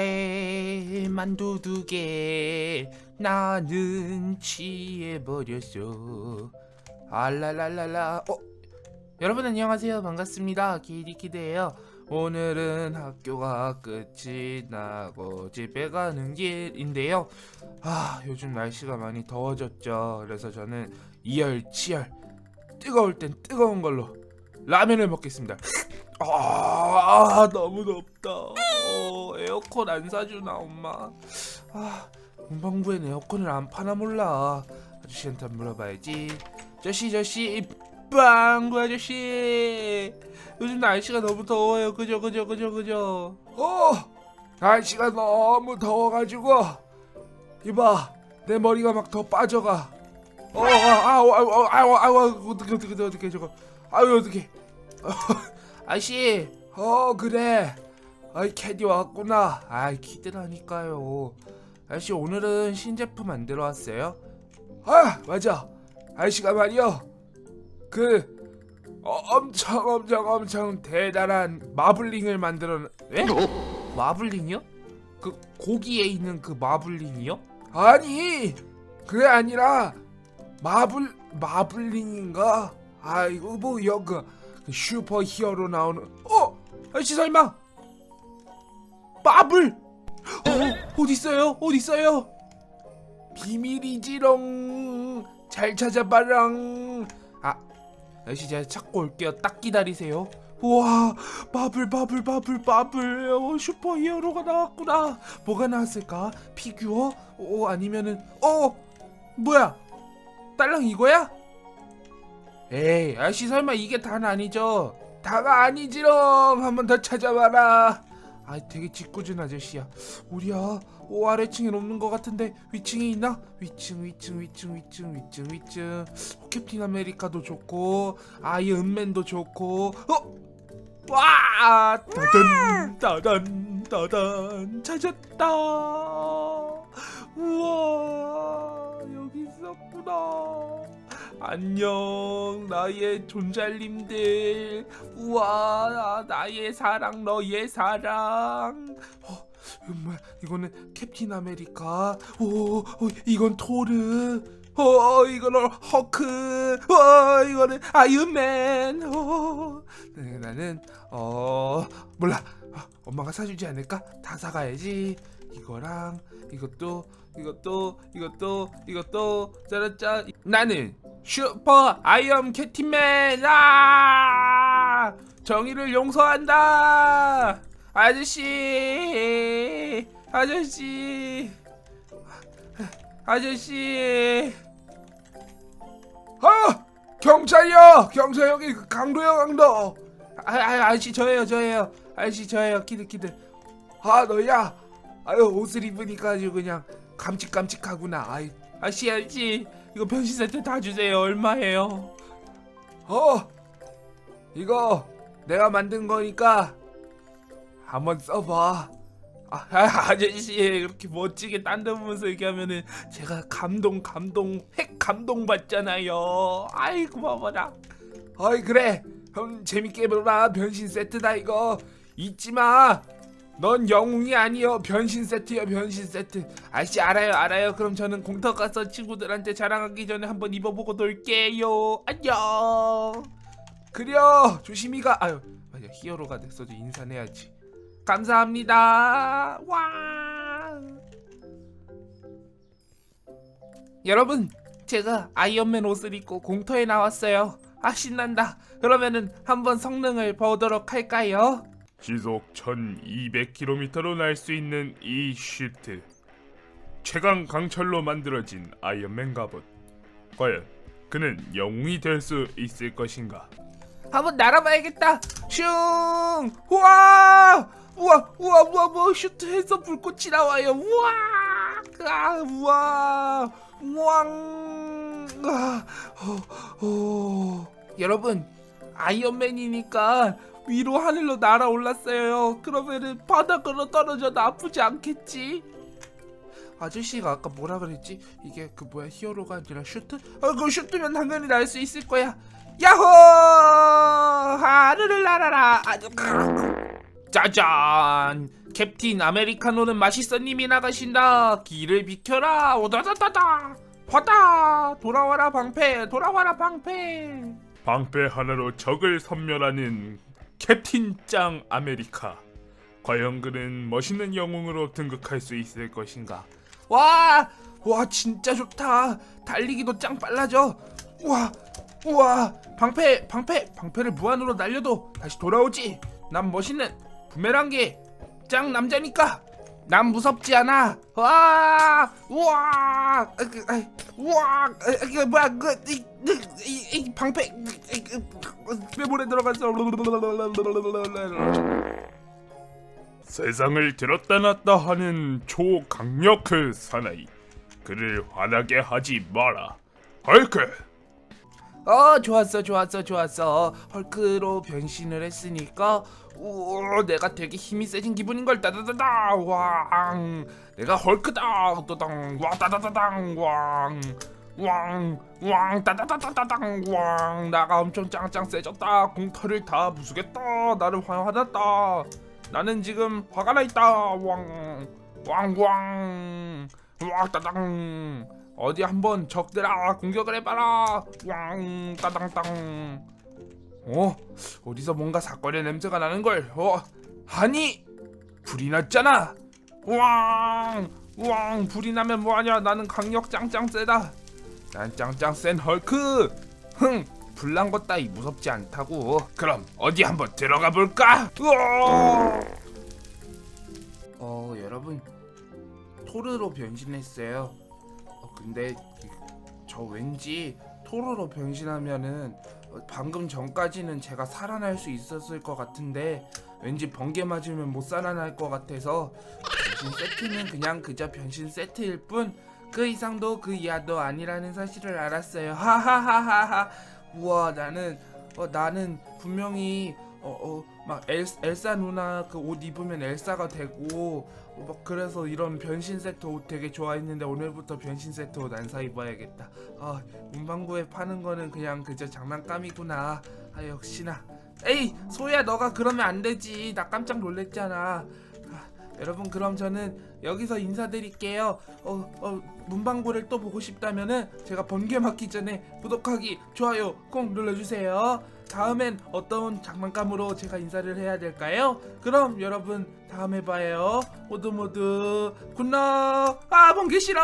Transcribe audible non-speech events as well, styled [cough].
곤드레 만두 두 개 나는 취해버렸어 알랄랄랄라. 어? 여러분 안녕하세요. 반갑습니다. 기리키드예요. 오늘은 학교가 끝이 나고 집에 가는 길인데요. 아 요즘 날씨가 많이 더워졌죠. 그래서 저는 이열치열 뜨거울 땐 뜨거운 걸로 라면을 먹겠습니다. 아 너무 덥다. 어, 에어컨 안 사주나 엄마? 아 문방구엔 에어컨을 안 파나 몰라. 아저씨한테 물어봐야지. 저씨 저씨 빵구 아저씨! 요즘 날씨가 너무 더워요. 그죠 그죠 그죠 그죠? 어 날씨가 너무 더워가지고. 이봐 내 머리가 막 더 빠져가. 어 아우 아우 아우 아우 아우 어떻게 어떻게 어떻게 저거. 아유 어떻게 [laughs] 아저씨. 어 그래 아이 캐디 왔구나 아이 기대라니까요 아저씨 오늘은 신제품 만들어 왔어요? 아 맞아 아저씨가 말이요 그 어, 엄청 엄청 엄청 대단한 마블링을 만들어 에? 마블링이요? 그 고기에 있는 그 마블링이요? 아니 그게 아니라 마블 마블링인가? 아이고 뭐 여그 그 슈퍼 히어로 나오는 어 아저씨 설마 어, 어디 있어요? 어디 있어요? 비밀이지롱 잘 찾아봐랑. 아 아저씨 제가 찾고 올게요. 딱 기다리세요. 우와 마블 마블 마블 마블. 어, 슈퍼 히어로가 나왔구나. 뭐가 나왔을까? 피규어? 어 아니면은 어 뭐야? 딸랑 이거야? 에이 아저씨 설마 이게 다는 아니죠? 다가 아니지롱. 한번 더 찾아봐라 아 되게 짓궂은 아저씨야. 우리야 오 아래층엔 없는 것 같은데 위층에 있나? 위층 위층 위층 위층 위층 위층. 어, 캡틴 아메리카도 좋고 아이언맨도 좋고 어 와! 따단 따단 따단. 찾았다. 우와 여기 있었구나 안녕 나의 존잘님들. 우와 나의 사랑 너의 사랑. 어 뭐야? 이거는 캡틴 아메리카. 오 어, 이건 토르. 어 이거는 허크. 어 이거는 아이언맨. 어. 네, 나는 어 몰라. 아, 엄마가 사주지 않을까? 다 사가야지. 이거랑 이것도 이것도 이것도 이것도. 짜라짜. 나는 슈퍼 아이언 캡틴맨 아 정의를 용서한다! 아저씨! 아저씨! 아저씨! 아 경찰이요! 경찰 여기 강도요 강도! 아, 아 아저씨 저예요 저예요. 아저씨 저예요. 키드 키드 아 너야. 아유 옷을 입으니까 아주 그냥 깜찍깜찍하구나. 아이 아저씨 아저씨 이거 변신 세트 다 주세요. 얼마예요? 어 이거 내가 만든 거니까 한번 써봐. 아, 아 아저씨 그렇게 멋지게 딴 데 보면서 얘기하면은 제가 감동 감동 핵 감동 받잖아요. 아이 고마워라. 어이 그래. 형 재밌게 해보라 변신 세트다 이거. 잊지 마 넌 영웅이 아니여. 변신 세트여 변신 세트. 아저씨 알아요 알아요. 그럼 저는 공터 가서 친구들한테 자랑하기 전에 한번 입어보고 놀게요. 안녕. 그려 조심히 가. 아유 맞아 히어로가 됐어도 인사는 해야지. 감사합니다. 와 여러분 제가 아이언맨 옷을 입고 공터에 나왔어요. 아 신난다. 그러면은 한번 성능을 보도록 할까요? 시속 1200km로 날 수 있는 이 슈트 최강 강철로 만들어진 아이언맨 갑옷 과연 그는 영웅이 될 수 있을 것인가 한번 날아봐야겠다. 슝! 우와! 우와! 우와! 우와! 뭐 슈트에서 불꽃이 나와요. 우와! 아, 우와! 우왕! 아, 어, 어. 여러분, 아이언맨이니까 위로 하늘로 날아올랐어요. 그러면은 바닥으로 떨어져도 아프지 않겠지? 아저씨가 아까 뭐라 그랬지? 이게 그 뭐야 히어로가 아니라 슈트? 어, 그 슈트면 당연히 날 수 있을 거야. 야호! 하늘을 날아라. 아주 짜잔 캡틴 아메리카노는 맛있어님이 나가신다 길을 비켜라 오다다다다 화다 돌아와라 방패 돌아와라 방패 방패 하나로 적을 섬멸하는 캡틴 짱 아메리카. 과연 그는 멋있는 영웅으로 등극할 수 있을 것인가? 와, 와 진짜 좋다. 달리기도 짱 빨라져. 와, 우와, 방패, 방패, 방패를 무한으로 날려도 다시 돌아오지. 난 멋있는 부메랑개 짱 남자니까. 난 무섭지 않아. 와, 우와, 우와, 아, 이거 뭐야, 그, 이, 이, 이, 이 방패, 메모에 들어갔어. 세상을 들었다 놨다 하는 초강력한 사나이. 그를 화나게 하지 마라. 헐크. 어 좋았어 좋았어 좋았어. 헐크로 변신을 했으니까 우 내가 되게 힘이 세진 기분인 걸 따다다다 왕. 내가 헐크다 또당 와 따다다당 왕 왕 왕 따다다다다당 왕. 나가 엄청 짱짱 세졌다. 공터를 다 부수겠다. 나를 화, 화났다. 나는 지금 화가 나 있다. 왕 왕왕. 와따당 어디 한번 적들아 공격을 해봐라. 왕 따당땅. 어? 어디서 뭔가 사건의 냄새가 나는 걸 어? 아니 불이 났잖아. 왕 왕 불이 나면 뭐하냐? 나는 강력 짱짱 세다. 난 짱짱 센 헐크. 흥 불난 것 따위 무섭지 않다고. 그럼 어디 한번 들어가 볼까? 으어! 어 여러분. 토르로 변신했어요. 어, 근데 저 왠지 토르로 변신하면은 어, 방금 전까지는 제가 살아날 수 있었을 것 같은데 왠지 번개 맞으면 못 살아날 것 같아서 변신 세트는 그냥 그저 변신 세트일 뿐 그 이상도 그 이하도 아니라는 사실을 알았어요. [laughs] 하하하하하. 우와 나는 어, 나는 분명히 어 어 막 엘사 누나 그 옷 입으면 엘사가 되고 어, 막 그래서 이런 변신 세트 옷 되게 좋아했는데 오늘부터 변신 세트 옷 안 사 입어야겠다. 아 문방구에 파는 거는 그냥 그저 장난감이구나. 아 역시나. 에이 소야 너가 그러면 안 되지. 나 깜짝 놀랬잖아. 아, 여러분 그럼 저는 여기서 인사드릴게요. 어, 어 문방구를 또 보고 싶다면은 제가 번개 맞기 전에 구독하기, 좋아요 꼭 눌러주세요. 다음엔 어떤 장난감으로 제가 인사를 해야 될까요? 그럼 여러분 다음에 봐요. 모두 모두 굿나잇. 아 번개 싫어.